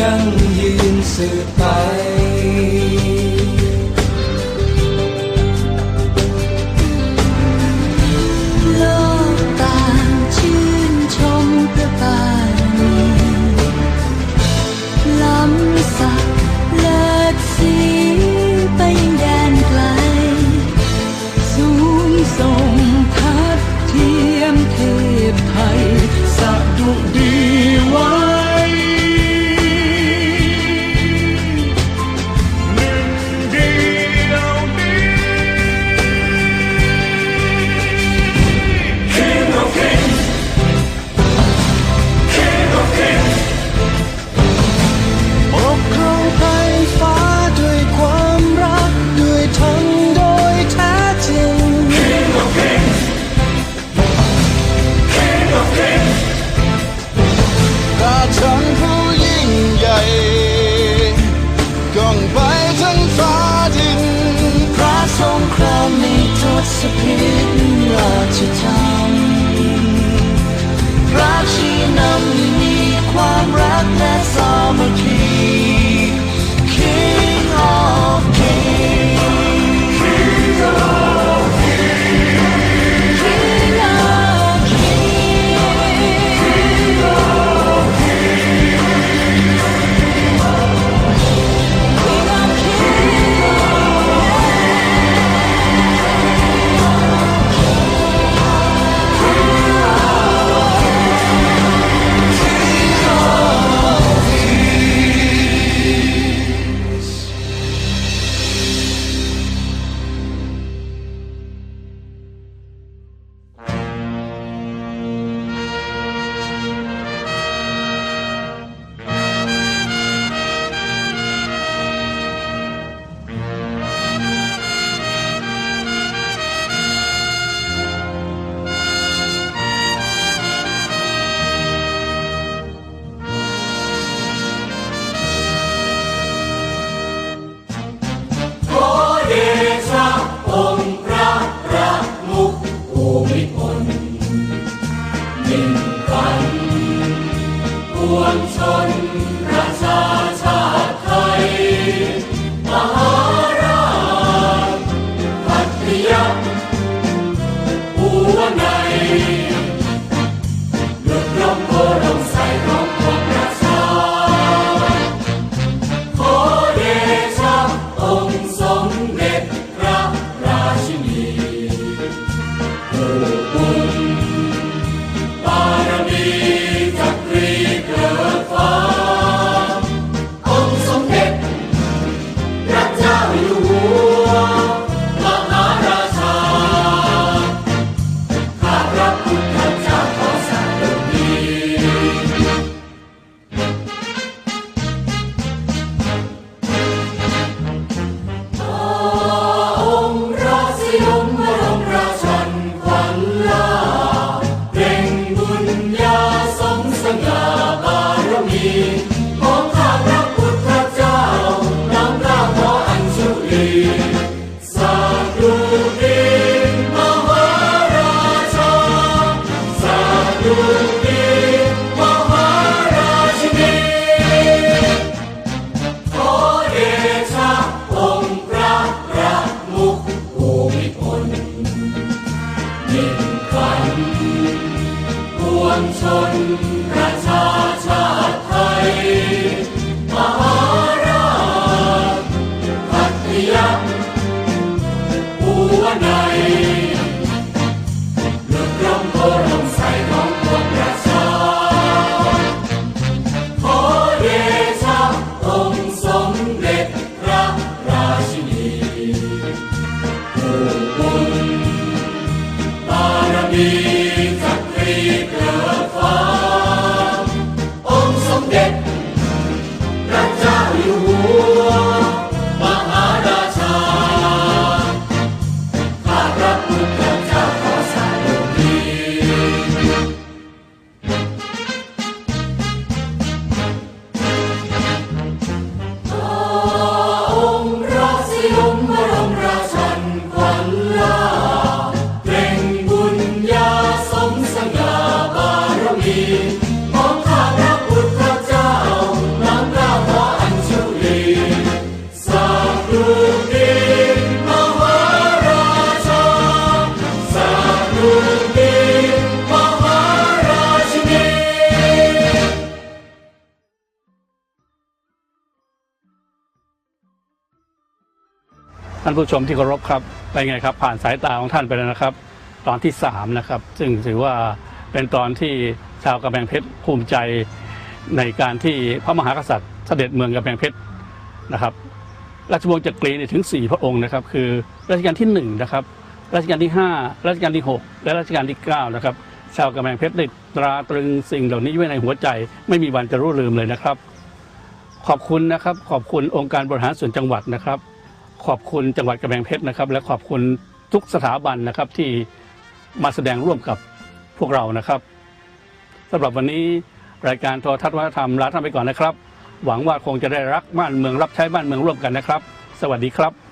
ยังยืนสืบไป สพิตราชธรรมพระชี้นำมีความรักและส ของข้าพระานผู้ชมที่เคารพครับเป็นไงครับ ผ่านสายตาของท่านไปแล้วนะครับ ตอนที่สามนะครับซึ่งถือว่าเป็นตอนที่ชาวกำแพงเพชรภูมิใจในการที่พระมหากษัตริย์เสด็จเมืองกำแพงเพชรนะครับราชวงศ์จักรีถึง 4 พระองค์นะครับ คือรัชกาลที่1นะครับรัชกาลที่ 5 รัชกาลที่ 6 และรัชกาลที่ 9 นะครับ ชาวกำแพงเพชรได้ตราตรึงสิ่งเหล่านี้ไว้ในหัวใจ ไม่มีวันจะรู้ลืมเลยนะครับ ขอบคุณนะครับ ขอบคุณองค์การบริหารส่วนจังหวัดนะครับ ขอบคุณจังหวัดกำแพงเพชรนะครับ และขอบคุณทุกสถาบันนะครับที่มาแสดงร่วมกับพวกเรานะครับสำหรับวันนี้รายการโทรทัศน์วัฒนธรรมลาท่านไปก่อนนะครับ หวังว่าคงจะได้รักบ้านเมืองรับใช้บ้านเมืองร่วมกันนะครับ สวัสดีครับ